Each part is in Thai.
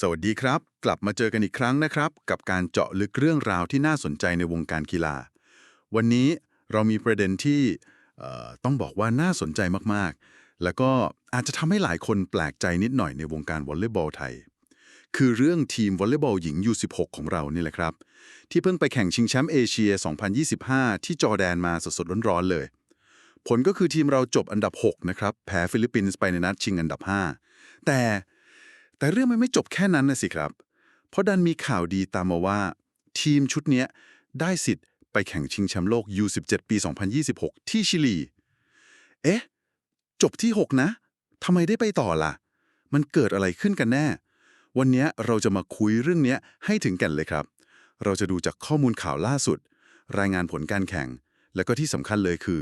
สวัสดีครับ กลับมาเจอกันอีกครั้งนะครับ กับการเจาะลึกเรื่องราวที่น่าสนใจในวงการกีฬา วันนี้เรามีประเด็นที่ต้องบอกว่าน่าสนใจมากๆ แล้วก็อาจจะทำให้หลายคนแปลกใจนิดหน่อยในวงการวอลเลย์บอลไทย คือเรื่องทีมวอลเลย์บอลหญิง U16 ของเรานี่แหละครับ ที่เพิ่งไปแข่งชิงแชมป์เอเชีย 2025 ที่จอร์แดนมาสดๆร้อนๆเลย ผลก็คือทีมเราจบอันดับ 6 นะครับ แพ้ฟิลิปปินส์ไปในนัดชิงอันดับ 5 แต่ แต่เรื่องมันไม่จบแค่นั้นนะสิครับ เพราะดันมีข่าวดีตามมาว่า ทีมชุดนี้ได้สิทธิ์ไปแข่งชิงแชมป์โลก U17 ปี 2026 ที่ชิลี เอ๊ะ จบที่ 6 นะทำไมได้ไปต่อล่ะ มันเกิดอะไรขึ้นกันแน่ วันนี้เราจะมาคุยเรื่องนี้ให้ถึงแกันเลยครับ เราจะดูจากข้อมูลข่าวล่าสุด รายงานผลการแข่ง แล้วก็ที่สำคัญเลยคือ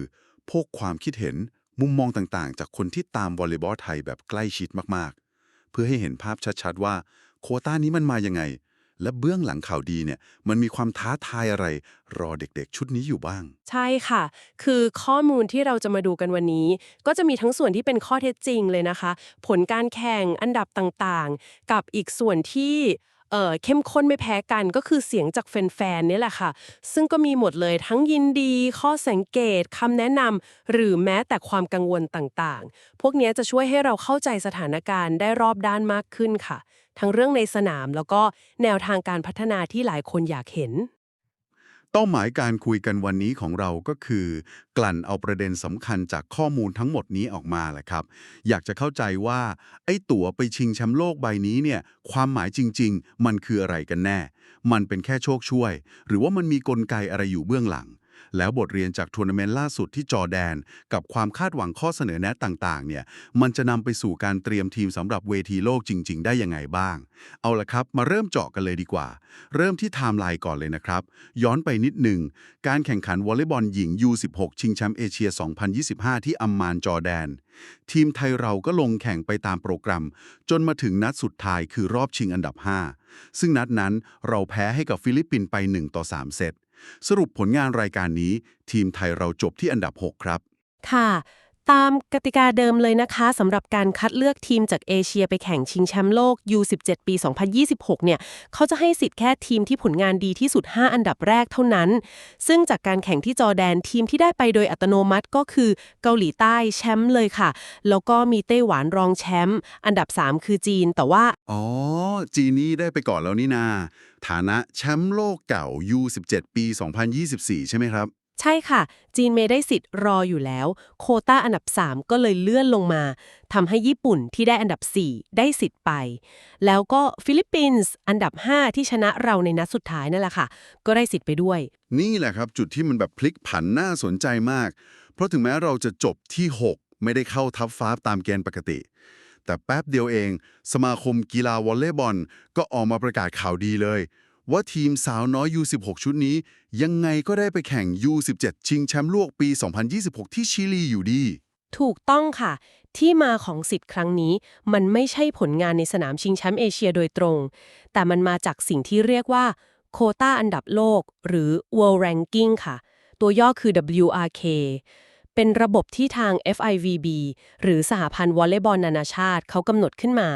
พวกความคิดเห็นมุมมองต่างๆ จากคนที่ตามวอลเลย์บอลไทยแบบใกล้ชิดมากๆ เพื่อให้เห็นภาพชัดๆว่า โควต้านี้มันมายังไง และเบื้องหลังข่าวดีเนี่ยมันมีความท้าทายอะไร รอเด็กๆ ชุดนี้อยู่บ้าง ใช่ค่ะ คือข้อมูลที่เราจะมาดูกันวันนี้ ก็จะมีทั้งส่วนที่เป็นข้อเท็จจริงเลยนะคะ ผลการแข่งอันดับต่างๆ กับอีกส่วนที่ เอ่อเข้มข้นไม่แพ้กันก็คือเสียงจากแฟนๆนี่แหละค่ะ ซึ่งก็มีหมดเลยทั้งยินดี ข้อสังเกตคำแนะนำหรือแม้แต่ความกังวลต่างๆ พวกนี้จะช่วยให้เราเข้าใจสถานการณ์ได้รอบด้านมากขึ้นค่ะ ทั้งเรื่องในสนามแล้วก็แนวทางการพัฒนาที่หลายคนอยากเห็น เป้าหมายการคุยกันวันนี้ของเราก็คือ กลั่นเอาประเด็นสำคัญจากข้อมูลทั้งหมดนี้ออกมาแหละครับ อยากจะเข้าใจว่า ไอ้ตั๋วไปชิงแชมป์โลกใบนี้เนี่ย ความหมายจริง ๆ มันคืออะไรกันแน่ มันเป็นแค่โชคช่วย หรือว่ามันมีกลไกอะไรอยู่เบื้องหลัง แล้วบทเรียนจากทัวร์นาเมนต์ล่าสุดที่จอแดน กับความคาดหวังข้อเสนอแนะต่างๆ เนี่ย มันจะนำไปสู่การเตรียมทีมสำหรับเวทีโลกจริง ๆ ได้ยังไงบ้าง เอาละครับ มาเริ่มเจาะกันเลยดีกว่า เริ่มที่ไทม์ไลน์ก่อนเลยนะครับ ย้อนไปนิดหนึ่ง การแข่งขันวอลเลย์บอลหญิง U16 ชิงแชมป์เอเชีย 2025 ที่อัมมานจอแดน ทีมไทยเราก็ลงแข่งไปตามโปรแกรม จนมาถึงนัดสุดท้ายคือรอบชิงอันดับ 5 ซึ่งนัดนั้นเราแพ้ให้กับฟิลิปปินส์ไป 1 ต่อ 3 เซต สรุปผลงานรายการนี้ ทีมไทยเราจบที่อันดับ 6 ครับ ค่ะ ตามกติกาเดิมเลยนะคะสำหรับการคัดเลือกทีมจากเอเชียไปแข่งชิงแชมป์โลก U17 ปี 2026 เนี่ยเขาจะให้สิทธิ์แค่ทีมที่ผลงานดีที่สุด 5 อันดับแรกเท่านั้น ซึ่งจากการแข่งที่จอแดนทีมที่ได้ไปโดยอัตโนมัติก็คือเกาหลีใต้แชมป์เลยค่ะ แล้วก็มีไต้หวันรองแชมป์อันดับ 3 คือจีน แต่ว่า อ๋อ จีนี่ได้ไปก่อนแล้วนี่นา ฐานะแชมป์โลกเก่า U17 ปี 2024 ใช่ไหมครับ ใช่ค่ะ จีนเมย์ได้สิทธิ์รออยู่แล้ว โคต้าอันดับ 3 ก็เลยเลื่อนลงมาทำให้ญี่ปุ่นที่ได้อันดับ 4 ได้สิทธิ์ไป แล้วก็ฟิลิปปินส์อันดับ 5 ที่ชนะเราในนัดสุดท้ายนั่นแหละค่ะ ก็ได้สิทธิ์ไปด้วย นี่แหละครับ จุดที่มันแบบพลิกผันน่าสนใจมาก เพราะถึงแม้เราจะจบที่ 6 ไม่ได้เข้าทับฟ้าตามเกณฑ์ปกติ แต่แป๊บเดียวเอง สมาคมกีฬาวอลเลย์บอลก็ออกมาประกาศข่าวดีเลย ว่าทีมสาวน้อย U16 ชุดนี้ ยังไงก็ได้ไปแข่ง U17 ชิงแชมป์โลกปี 2026 ที่ชิลีอยู่ดี ถูกต้องค่ะ ที่มาของสิทธิ์ครั้งนี้ มันไม่ใช่ผลงานในสนามชิงแชมป์เอเชียโดยตรง แต่มันมาจากสิ่งที่เรียกว่าโคต้าอันดับโลก หรือ World Ranking ค่ะ ตัวย่อคือ WRK เป็นระบบที่ทาง FIVB หรือสหพันธ์วอลเลย์บอลนานาชาติเขากำหนดขึ้นมา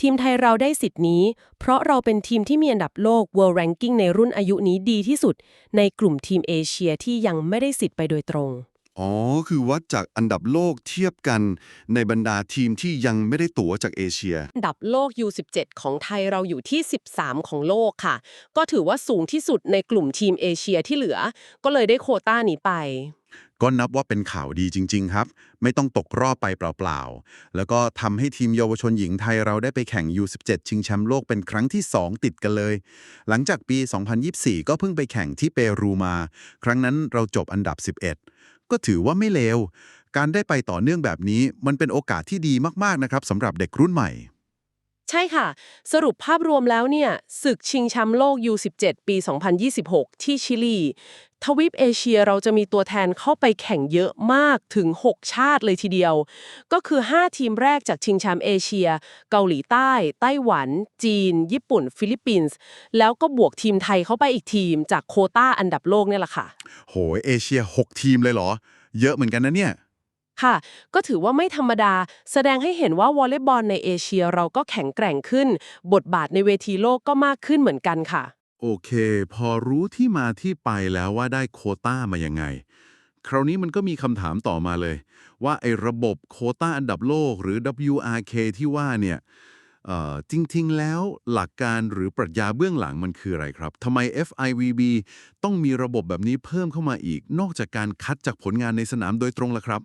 ทีมไทยเราได้สิทธิ์นี้ เพราะเราเป็นทีมที่มีอันดับโลก World Ranking ในรุ่นอายุนี้ดีที่สุด ในกลุ่มทีมเอเชียที่ยังไม่ได้สิทธิ์ไปโดยตรง อ๋อ คือวัดจากอันดับโลกเทียบกันในบรรดาทีมที่ยังไม่ได้ตั๋วจากเอเชีย อันดับโลก U17 ของไทยเราอยู่ที่ 13 ของโลกค่ะ ก็ถือว่าสูงที่สุดในกลุ่มทีมเอเชียที่เหลือ ก็เลยได้โควต้านี้ไป ก็นับว่าเป็นข่าวดีจริง ๆ ครับ ไม่ต้องตกรอบไปเปล่า ๆ แล้วก็ทำให้ทีมเยาวชนหญิงไทยเราได้ไปแข่ง U17 ชิงแชมป์โลกเป็นครั้งที่ 2 ติดกันเลย หลังจากปี 2024 ก็เพิ่งไปแข่งที่เปรูมา ครั้งนั้นเราจบอันดับ 11 ก็ถือว่าไม่เลว การได้ไปต่อเนื่องแบบนี้มันเป็นโอกาสที่ดีมาก ๆ นะครับสำหรับเด็กรุ่นใหม่ ใช่ค่ะ สรุปภาพรวมแล้วเนี่ยศึกชิงแชมป์โลก U17 ปี 2026 ที่ชิลี ทวีปเอเชียเราจะมีตัวแทนเข้าไปแข่งเยอะมากถึง 6 ชาติเลยทีเดียว ก็คือ 5 ทีมแรกจากชิงแชมป์เอเชีย เกาหลีใต้ ไต้หวัน จีน ญี่ปุ่น ฟิลิปปินส์ แล้วก็บวกทีมไทยเข้าไปอีกทีมจากโคต้าอันดับโลกเนี่ยแหละค่ะ โหยเอเชีย 6 ทีมเลยเหรอ เยอะเหมือนกันนะเนี่ย ค่ะ ก็ถือว่าไม่ธรรมดา แสดงให้เห็นว่าวอลเลย์บอลในเอเชียเราก็แข็งแกร่งขึ้น บทบาทในเวทีโลกก็มากขึ้นเหมือนกันค่ะ โอเค พอรู้ที่มาที่ไปแล้วว่าได้โคต้ามายังไง คราวนี้มันก็มีคำถามต่อมาเลย ว่าไอ้ระบบโคต้าอันดับโลกหรือ WRK ที่ว่าเนี่ยจริง ๆ แล้วหลักการหรือปรัชญาเบื้องหลังมันคืออะไรครับทำไม FIVB ต้องมีระบบแบบนี้เพิ่มเข้ามาอีก นอกจากการคัดจากผลงานในสนามโดยตรงล่ะครับ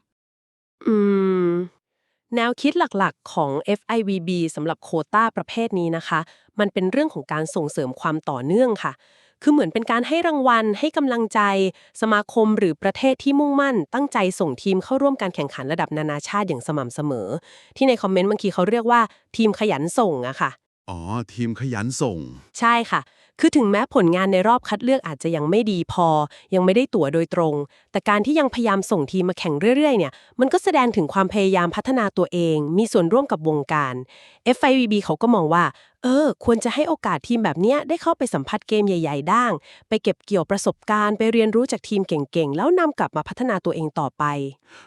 อืม แนวคิดหลักๆ ของ FIVB สำหรับโควต้าประเภทนี้นะคะ มันเป็นเรื่องของการส่งเสริมความต่อเนื่องค่ะ คือเหมือนเป็นการให้รางวัล ให้กำลังใจ สมาคมหรือประเทศที่มุ่งมั่น ตั้งใจส่งทีมเข้าร่วมการแข่งขันระดับนานาชาติอย่างสม่ำเสมอ ที่ในคอมเมนต์บางทีเขาเรียกว่าทีมขยันส่งอะค่ะ อ๋อ ทีมขยันส่ง ใช่ค่ะ คือถึงแม้ผลงานในรอบคัดเลือกอาจจะยังไม่ดีพอ ยังไม่ได้ตั๋วโดยตรง แต่การที่ยังพยายามส่งทีมมาแข่งเรื่อยๆ เนี่ย มันก็แสดงถึงความพยายามพัฒนาตัวเอง มีส่วนร่วมกับวงการ FIVB เขาก็มองว่า เออ ควรจะให้โอกาสทีมแบบเนี้ยได้เข้าไปสัมผัสเกมใหญ่ ๆ ด้าง ไปเก็บเกี่ยวประสบการณ์ไปเรียนรู้จากทีมเก่งๆ แล้วนำกลับมาพัฒนาตัวเองต่อไป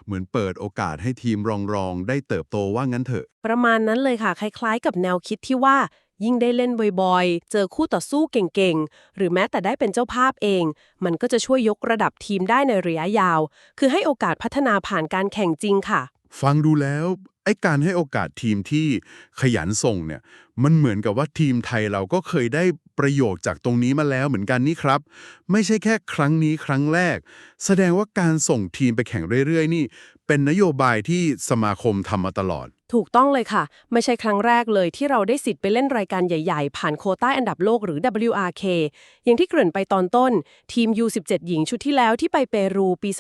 เหมือนเปิดโอกาสให้ทีมรองๆ ได้เติบโตว่างั้นเถอะ ประมาณนั้นเลยค่ะ คล้ายๆ กับแนวคิดที่ว่ายิ่งได้เล่นบ่อยๆ เจอคู่ต่อสู้เก่งๆ หรือแม้แต่ได้เป็นเจ้าภาพเอง มันก็จะช่วยยกระดับทีมได้ในระยะยาว คือให้โอกาสพัฒนาผ่านการแข่งจริงค่ะ ฟังดูแล้ว ไอ้การให้โอกาสทีมที่ขยันส่งเนี่ย มันเหมือนกับว่าทีมไทยเราก็เคยได้ประโยชน์จากตรงนี้มาแล้วเหมือนกันนี่ครับ ไม่ใช่แค่ครั้งนี้ครั้งแรก แสดงว่าการส่งทีมไปแข่งเรื่อยๆ นี่ เป็นนโยบายที่สมาคมทำมาตลอด ถูกต้องเลยค่ะ ไม่ใช่ครั้งแรกเลยที่เราได้สิทธิ์ไปเล่นรายการใหญ่ๆ ผ่านโคต้าอันดับโลกหรือ WRK อย่างที่เกริ่นไปตอนต้น ทีม U17 หญิงชุดที่แล้วที่ไปเปรูปี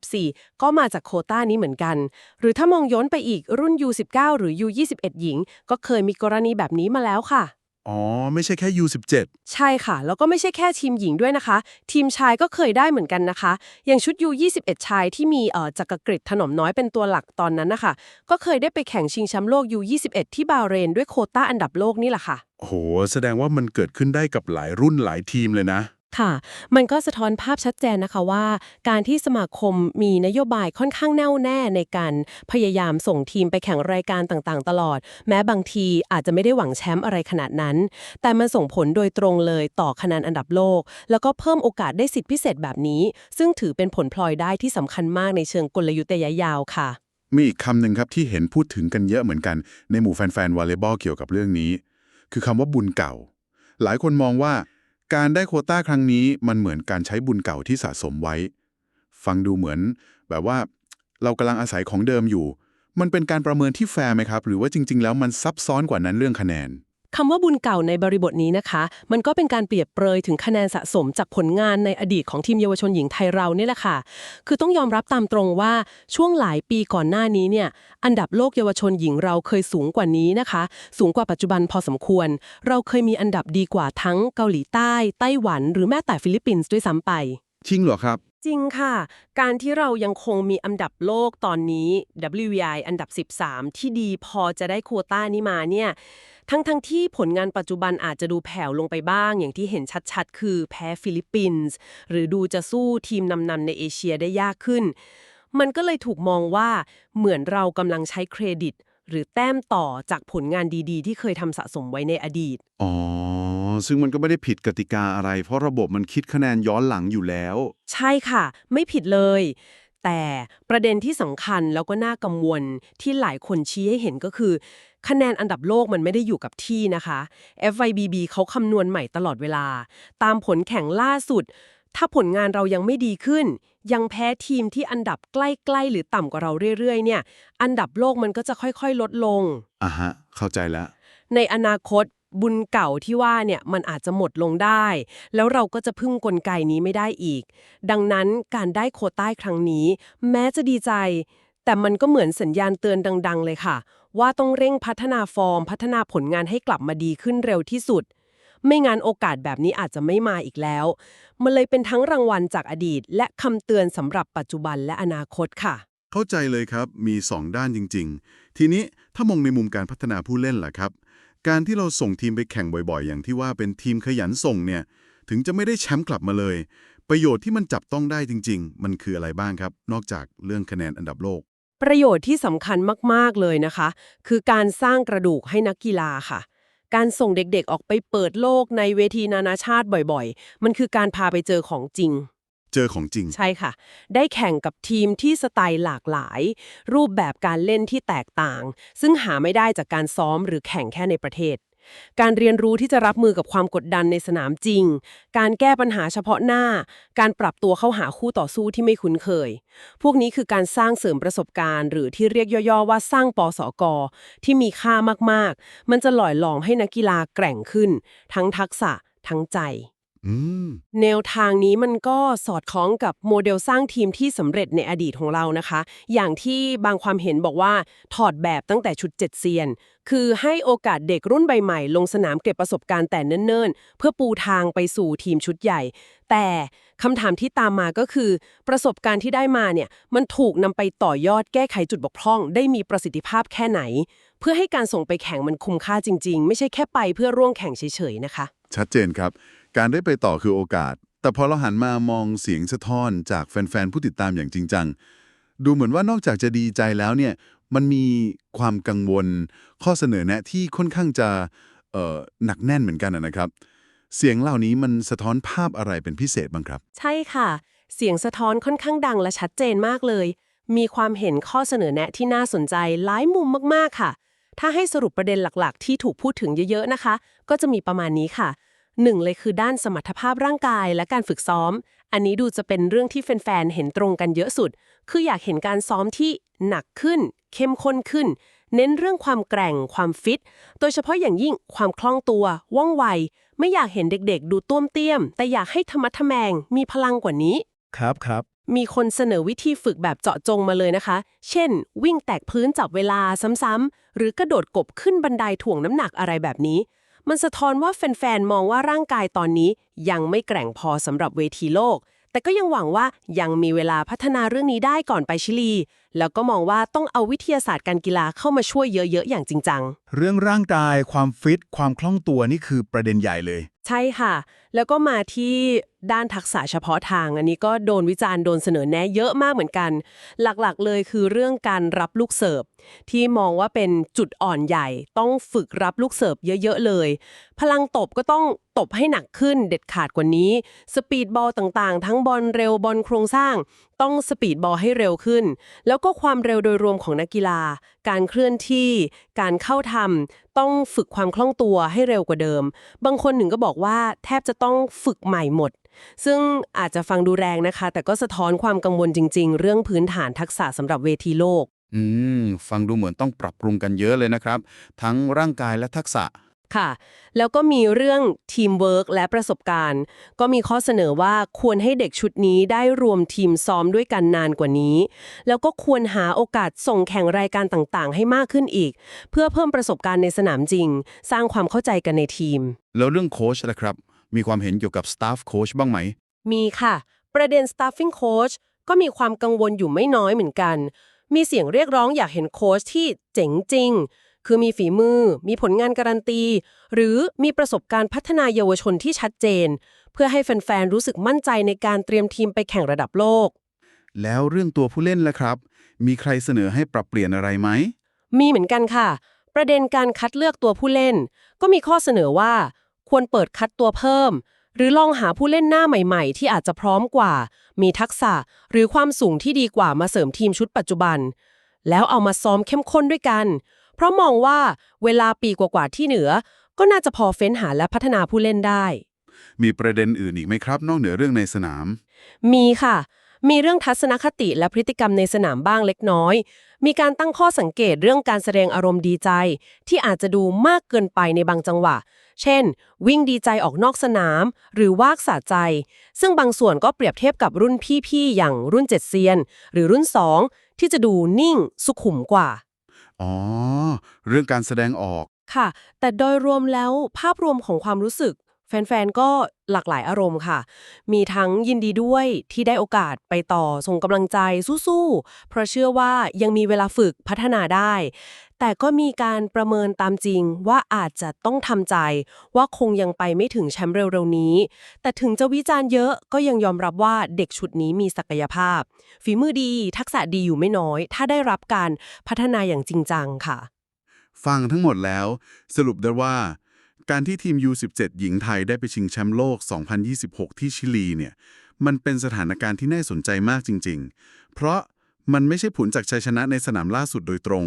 2024 ก็มาจากโคต้านี้เหมือนกัน หรือถ้ามองย้อนไปอีกรุ่น U19 หรือ U21 หญิง ก็เคยมีกรณีแบบนี้มาแล้วค่ะ อ๋อ ไม่ใช่แค่ U17 ใช่ค่ะ แล้วก็ไม่ใช่แค่ทีมหญิงด้วยนะคะ ทีมชายก็เคยได้เหมือนกันนะคะ อย่างชุด U21 ชายที่มีเอ่อจักรกริดถนอมน้อยเป็นตัวหลักตอนนั้นนะคะ ก็เคยได้ไปแข่งชิงแชมป์โลก U21 ที่บาห์เรนด้วยโควต้าอันดับโลกนี่แหละค่ะ โอ้โห แสดงว่ามันเกิดขึ้นได้กับหลายรุ่นหลายทีมเลยนะ ค่ะ มันก็สะท้อนภาพชัดเจนนะคะว่า การที่สมาคมมีนโยบายค่อนข้างแน่วแน่ในการพยายามส่งทีมไปแข่งรายการต่างๆ ตลอด แม้บางทีอาจจะไม่ได้หวังแชมป์อะไรขนาดนั้น แต่มันส่งผลโดยตรงเลยต่อคะแนนอันดับโลก แล้วก็เพิ่มโอกาสได้สิทธิพิเศษแบบนี้ ซึ่งถือเป็นผลพลอยได้ที่สำคัญมากในเชิงกลยุทธ์ระยะยาวค่ะ มีอีกคำหนึ่งครับที่เห็นพูดถึงกันเยอะเหมือนกันในหมู่แฟนๆวอลเลย์บอลเกี่ยวกับเรื่องนี้ คือคำว่าบุญเก่า หลายคนมองว่า การได้โควต้าครั้งนี้มันเหมือนการใช้บุญเก่าที่สะสมไว้ ฟังดูเหมือน แบบว่าเรากำลังอาศัยของเดิมอยู่ มันเป็นการประเมินที่แฟร์ไหมครับ หรือว่าจริง ๆ แล้วมันซับซ้อนกว่านั้นเรื่องคะแนน คำว่าบุญเก่าในบริบทนี้นะคะ มันก็เป็นการเปรียบเปรยถึงคะแนนสะสมจากผลงานในอดีตของทีมเยาวชนหญิงไทยเราเนี่ยแหละค่ะ คือต้องยอมรับตามตรงว่าช่วงหลายปีก่อนหน้านี้เนี่ย อันดับโลกเยาวชนหญิงเราเคยสูงกว่านี้นะคะ สูงกว่าปัจจุบันพอสมควร เราเคยมีอันดับดีกว่าทั้งเกาหลีใต้ ไต้หวัน หรือแม้แต่ฟิลิปปินส์ด้วยซ้ำไป จริงเหรอครับจริงค่ะ การที่เรายังคงมีอันดับโลกตอนนี้ WVI อันดับ 13 ที่ดีพอจะได้โควต้านี้มาเนี่ย ทั้งทั้งที่ผลงานปัจจุบันอาจจะดูแผ่วลงไปบ้าง อย่างที่เห็นชัดๆ คือแพ้ฟิลิปปินส์หรือดูจะสู้ทีมนำๆในเอเชียได้ยากขึ้น มันก็เลยถูกมองว่าเหมือนเรากำลังใช้เครดิต หรือแต้มต่อจากผลงานดีๆ ที่เคยทำสะสมไว้ในอดีต อ๋อ ซึ่งมันก็ไม่ได้ผิดกติกาอะไร เพราะระบบมันคิดคะแนนย้อนหลังอยู่แล้ว ใช่ค่ะ ไม่ผิดเลย แต่ประเด็นที่สำคัญแล้วก็น่ากังวลที่หลายคนชี้ให้เห็นก็คือ คะแนนอันดับโลกมันไม่ได้อยู่กับที่นะคะ FIBB เขาคำนวณใหม่ตลอดเวลา ตามผลแข่งล่าสุด ถ้าผลงานเรายังไม่ดีขึ้น ยังแพ้ทีมที่อันดับใกล้ๆ หรือต่ำกว่าเราเรื่อยๆ เนี่ย อันดับโลกมันก็จะค่อยๆ ลดลงอะฮะ เข้าใจแล้ว ในอนาคตบุญเก่าที่ว่าเนี่ยมันอาจจะหมดลงได้ แล้วเราก็จะพึ่งกลไกนี้ไม่ได้อีก ดังนั้นการได้โควต้าครั้งนี้ แม้จะดีใจ แต่มันก็เหมือนสัญญาณเตือนดัง ๆ เลยค่ะ ว่าต้องเร่งพัฒนาฟอร์ม พัฒนาผลงานให้กลับมาดีขึ้นเร็วที่สุด ไม่งั้นโอกาสแบบนี้อาจจะไม่มาอีกแล้ว มันเลยเป็นทั้งรางวัลจากอดีต และคำเตือนสำหรับปัจจุบันและอนาคตค่ะ เข้าใจเลยครับมี 2 ด้านจริง ๆ ทีนี้ถ้ามองในมุมการพัฒนาผู้เล่นล่ะครับ การที่เราส่งทีมไปแข่งบ่อยๆ อย่างที่ว่าเป็นทีมขยันส่งเนี่ยถึงจะไม่ได้แชมป์กลับมาเลย ประโยชน์ที่มันจับต้องได้จริง ๆ มันคืออะไรบ้างครับ นอกจากเรื่องคะแนนอันดับโลก ประโยชน์ที่สำคัญมากๆเลยนะคะ คือการสร้างกระดูกให้นักกีฬาค่ะ การส่งเด็กๆออกไปเปิดโลกในเวทีนานาชาติบ่อยๆ มันคือการพาไปเจอของจริง เจอของจริง ใช่ค่ะ ได้แข่งกับทีมที่สไตล์หลากหลาย รูปแบบการเล่นที่แตกต่าง ซึ่งหาไม่ได้จากการซ้อมหรือแข่งแค่ในประเทศ การเรียนรู้ที่จะรับมือกับความกดดันในสนามจริง การแก้ปัญหาเฉพาะหน้า การปรับตัวเข้าหาคู่ต่อสู้ที่ไม่คุ้นเคย พวกนี้คือการสร้างเสริมประสบการณ์ หรือที่เรียกย่อๆว่าสร้างปสกที่มีค่ามากๆ มันจะหล่อหลอมให้นักกีฬาแกร่งขึ้น ทั้งทักษะทั้งใจ แนวทางนี้มันก็สอดคล้องกับโมเดลสร้างทีมที่สำเร็จในอดีตของเรานะคะ อย่างที่บางความเห็นบอกว่าถอดแบบตั้งแต่ชุดเจ็ดเซียน คือให้โอกาสเด็กรุ่นใบใหม่ลงสนามเก็บประสบการณ์แต่เนิ่นๆ เพื่อปูทางไปสู่ทีมชุดใหญ่ แต่คำถามที่ตามมาก็คือ ประสบการณ์ที่ได้มาเนี่ยมันถูกนำไปต่อยอดแก้ไขจุดบกพร่อง ได้มีประสิทธิภาพแค่ไหน เพื่อให้การส่งไปแข่งมันคุ้มค่าจริง ๆ ไม่ใช่แค่ไปเพื่อร่วงแข่งเฉยๆนะคะ ชัดเจนครับ การได้ไปต่อคือโอกาส แต่พอเราหันมามองเสียงสะท้อนจากแฟน ๆ ผู้ติดตามอย่างจริงจัง ดูเหมือนว่านอกจากจะดีใจแล้วเนี่ย มันมีความกังวล ข้อเสนอแนะที่ค่อนข้างจะเอ่อหนักแน่นเหมือนกันนะนะครับ เสียงเหล่านี้มันสะท้อนภาพอะไรเป็นพิเศษบ้างครับ ใช่ค่ะ เสียงสะท้อนค่อนข้างดังและชัดเจนมากเลย มีความเห็นข้อเสนอแนะที่น่าสนใจหลายมุมมากๆค่ะ ถ้าให้สรุปประเด็นหลักๆ ที่ถูกพูดถึงเยอะๆนะคะ ก็จะมีประมาณนี้ค่ะ หนึ่งเลยคือด้านสมรรถภาพร่างกายและการฝึกซ้อม อันนี้ดูจะเป็นเรื่องที่แฟนๆ เห็นตรงกันเยอะสุด คืออยากเห็นการซ้อมที่หนักขึ้น เข้มข้นขึ้น เน้นเรื่องความแกร่ง ความฟิต โดยเฉพาะอย่างยิ่งความคล่องตัว ว่องไว ไม่อยากเห็นเด็กๆ ดูต้วมเตี้ยม แต่อยากให้ธรรมะทแมง มีพลังกว่านี้ ครับครับ มีคนเสนอวิธีฝึกแบบเจาะจงมาเลยนะคะ เช่น วิ่งแตกพื้นจับเวลาซ้ำๆ หรือกระโดดกบขึ้นบันไดถ่วงน้ำหนักอะไรแบบนี้ มันสะท้อนว่าแฟนๆ มองว่าร่างกายตอนนี้ยังไม่แกร่งพอสำหรับเวทีโลก แต่ก็ยังหวังว่ายังมีเวลาพัฒนาเรื่องนี้ได้ก่อนไปชิลี แล้วก็มองว่าต้องเอาวิทยาศาสตร์การกีฬาเข้ามาช่วยเยอะๆ อย่างจริงจัง เรื่องร่างกาย ความฟิต ความคล่องตัวนี่คือประเด็นใหญ่เลย ใช่ค่ะ แล้วก็มาที่ด้านทักษะเฉพาะทาง อันนี้ก็โดนวิจารณ์โดนเสนอแนะเยอะมากเหมือนกัน หลักๆเลยคือเรื่องการรับลูกเสิร์ฟที่มองว่าเป็นจุดอ่อนใหญ่ ต้องฝึกรับลูกเสิร์ฟเยอะๆเลย พลังตบก็ต้องตบให้หนักขึ้นเด็ดขาดกว่านี้ สปีดบอลต่างๆ ทั้งบอลเร็วบอลโครงสร้าง ต้องสปีดบอลให้เร็วขึ้น แล้วก็ความเร็วโดยรวมของนักกีฬา การเคลื่อนที่ การเข้าทำ ต้องฝึกความคล่องตัวให้เร็วกว่าเดิม บางคนหนึ่งก็บอกว่าแทบจะต้องฝึกใหม่หมด ซึ่งอาจจะฟังดูแรงนะคะ แต่ก็สะท้อนความกังวลจริง ๆ เรื่องพื้นฐานทักษะสำหรับเวทีโลก อืม ฟังดูเหมือนต้องปรับปรุงกันเยอะเลยนะครับ ทั้งร่างกายและทักษะ ค่ะ แล้วก็มีเรื่องทีมเวิร์กและประสบการณ์ ก็มีข้อเสนอว่าควรให้เด็กชุดนี้ได้รวมทีมซ้อมด้วยกันนานกว่านี้ แล้วก็ควรหาโอกาสส่งแข่งรายการต่างๆ ให้มากขึ้นอีก เพื่อเพิ่มประสบการณ์ในสนามจริง สร้างความเข้าใจกันในทีม แล้วเรื่องโค้ชนะครับ มีความเห็นเกี่ยวกับสตาฟโค้ชบ้างไหม มีค่ะ ประเด็น staffing coach ก็มีความกังวลอยู่ไม่น้อยเหมือนกัน มีเสียงเรียกร้องอยากเห็นโค้ชที่เจ๋งจริง คือมีฝีมือ มีผลงานการันตี หรือมีประสบการณ์พัฒนาเยาวชนที่ชัดเจน เพื่อให้แฟน ๆ รู้สึกมั่นใจในการเตรียมทีมไปแข่งระดับโลก แล้วเรื่องตัวผู้เล่นล่ะครับ มีใครเสนอให้ปรับเปลี่ยนอะไรไหม มีเหมือนกันค่ะ ประเด็นการคัดเลือกตัวผู้เล่น ก็มีข้อเสนอว่า ควรเปิดคัดตัวเพิ่ม หรือลองหาผู้เล่นหน้าใหม่ ๆ ที่อาจจะพร้อมกว่า มีทักษะหรือความสูงที่ดีกว่ามาเสริมทีมชุดปัจจุบัน แล้วเอามาซ้อมเข้มข้นด้วยกัน เพราะมองว่าเวลาปีกว่าๆที่เหนือ ก็น่าจะพอเฟ้นหาและพัฒนาผู้เล่นได้ มีประเด็นอื่นอีกไหมครับ นอกเหนือเรื่องในสนาม มีค่ะ มีเรื่องทัศนคติและพฤติกรรมในสนามบ้างเล็กน้อย มีการตั้งข้อสังเกตเรื่องการแสดงอารมณ์ดีใจ ที่อาจจะดูมากเกินไปในบางจังหวะ เช่น วิ่งดีใจออกนอกสนาม หรือวากสะใจ ซึ่งบางส่วนก็เปรียบเทียบกับรุ่นพี่ๆอย่างรุ่นเจ็ดเซียน หรือรุ่น2ที่จะดูนิ่งสุขุมกว่า อ๋อ เรื่องการแสดงออก ค่ะ แต่โดยรวมแล้วภาพรวมของความรู้สึก แฟนๆ ก็หลากหลายอารมณ์ค่ะ มีทั้งยินดีด้วยที่ได้โอกาสไปต่อส่งกำลังใจสู้ๆ เพราะเชื่อว่ายังมีเวลาฝึกพัฒนาได้ แต่ก็มีการประเมินตามจริงว่าอาจจะต้องทำใจว่าคงยังไปไม่ถึงแชมป์เร็วๆ นี้ แต่ถึงจะวิจารณ์เยอะก็ยังยอมรับว่าเด็กชุดนี้มีศักยภาพ ฝีมือดีทักษะดีอยู่ไม่น้อย ถ้าได้รับการพัฒนาอย่างจริงจังค่ะ ฟังทั้งหมดแล้ว สรุปได้ว่า การที่ทีม U17 หญิงไทยได้ไปชิงแชมป์โลก 2026 ที่ชิลีเนี่ย มันเป็นสถานการณ์ที่น่าสนใจมากจริง ๆ เพราะมันไม่ใช่ผลจากชัยชนะในสนามล่าสุดโดยตรง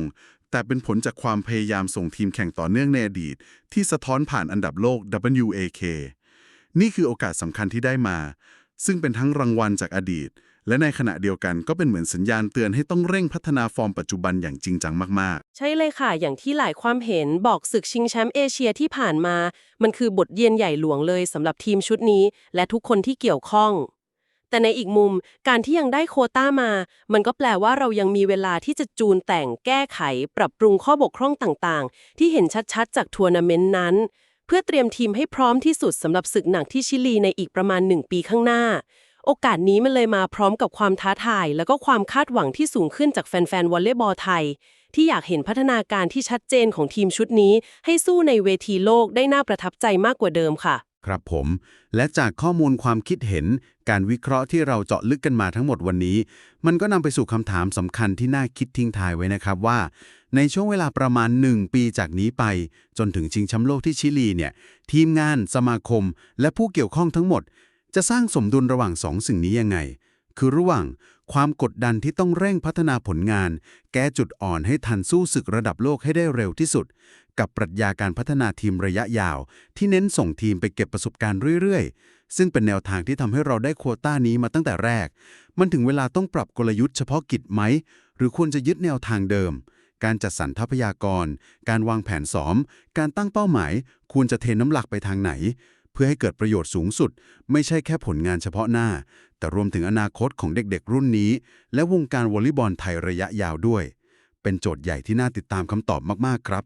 แต่เป็นผลจากความพยายามส่งทีมแข่งต่อเนื่องในอดีต ที่สะท้อนผ่านอันดับโลก WAK นี่คือโอกาสสำคัญที่ได้มา ซึ่งเป็นทั้งรางวัลจากอดีต และในขณะเดียวกันก็เป็นเหมือนสัญญาณเตือนให้ต้องเร่งพัฒนาฟอร์มปัจจุบันอย่างจริงจังมากๆ ใช่เลยค่ะ อย่างที่หลายความเห็นบอกศึกชิงแชมป์เอเชียที่ผ่านมา มันคือบทเรียนใหญ่หลวงเลยสำหรับทีมชุดนี้ และทุกคนที่เกี่ยวข้อง แต่ในอีกมุมการที่ยังได้โคต้ามา มันก็แปลว่าเรายังมีเวลาที่จะจูนแต่งแก้ไข ปรับปรุงข้อบกพร่องต่างๆ ที่เห็นชัดๆ จากทัวร์นาเมนต์นั้น เพื่อเตรียมทีมให้พร้อมที่สุดสำหรับศึกหนักที่ชิลีในอีกประมาณ1ปีข้างหน้า โอกาสนี้มันเลยมาพร้อมกับความท้าทาย แล้วก็ความคาดหวังที่สูงขึ้นจากแฟนๆวอลเลย์บอลไทย ที่อยากเห็นพัฒนาการที่ชัดเจนของทีมชุดนี้ ให้สู้ในเวทีโลกได้น่าประทับใจมากกว่าเดิมค่ะ ครับผม และจากข้อมูลความคิดเห็น การวิเคราะห์ที่เราเจาะลึกกันมาทั้งหมดวันนี้ มันก็นำไปสู่คำถามสำคัญที่น่าคิดทิ้งทายไว้นะครับว่า ในช่วงเวลาประมาณ 1 ปีจากนี้ไป จนถึงชิงแชมป์โลกที่ชิลีเนี่ยทีมงาน สมาคม และผู้เกี่ยวข้องทั้งหมด จะสร้างสมดุลระหว่างสองสิ่งนี้ยังไง คือระหว่างความกดดันที่ต้องเร่งพัฒนาผลงาน แก้จุดอ่อนให้ทันสู้ศึกระดับโลกให้ได้เร็วที่สุด กับปรัชญาการพัฒนาทีมระยะยาว ที่เน้นส่งทีมไปเก็บประสบการณ์เรื่อยๆ ซึ่งเป็นแนวทางที่ทำให้เราได้โควต้านี้มาตั้งแต่แรก มันถึงเวลาต้องปรับกลยุทธ์เฉพาะกิจไหม หรือควรจะยึดแนวทางเดิม การจัดสรรทรัพยากร การวางแผนซ้อม การตั้งเป้าหมาย ควรจะเทน้ำหลักไปทางไหน พื่อให้เกิดประโยชน์สูงสุด ไม่ใช่แค่ผลงานเฉพาะหน้า แต่รวมถึงอนาคตของเด็กๆ รุ่นนี้ และวงการวอลเลย์บอลไทยระยะยาวด้วย เป็นโจทย์ใหญ่ที่น่าติดตามคำตอบมากๆครับ